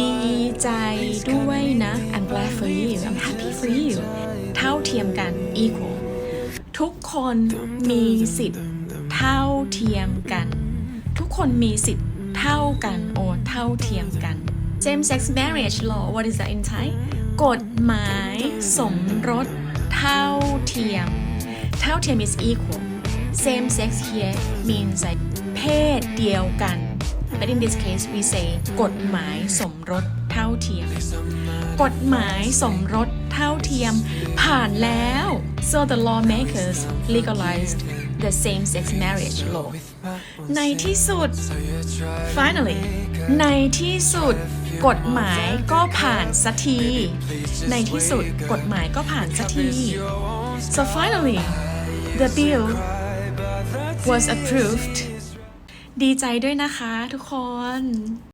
ดีใจด้วยนะ I'm glad for you I'm happy for you เท่าเทียมกัน equal ทุกคนมีสิทธิ์เท่าเทียมกัน ทุกคนมีสิทธิ์เท่ากัน โอเท่าเทียมกัน same sex marriage law what is that in Thai กฎหมายสมรสเท่าเทียม เท่าเทียม is equal same sex here means like เพศเดียวกัน but in this case we say กฎหมายสมรสเท่าเทียม กฎหมายสมรสเท่าเทียม ผ่านแล้ว so the lawmakers legalized the same-sex marriage law ในที่สุด finally ในที่สุด กฎหมายก็ผ่านสักที ในที่สุดกฎหมายก็ผ่านสักที so finally the bill was approved ดีใจด้วยนะคะทุกคน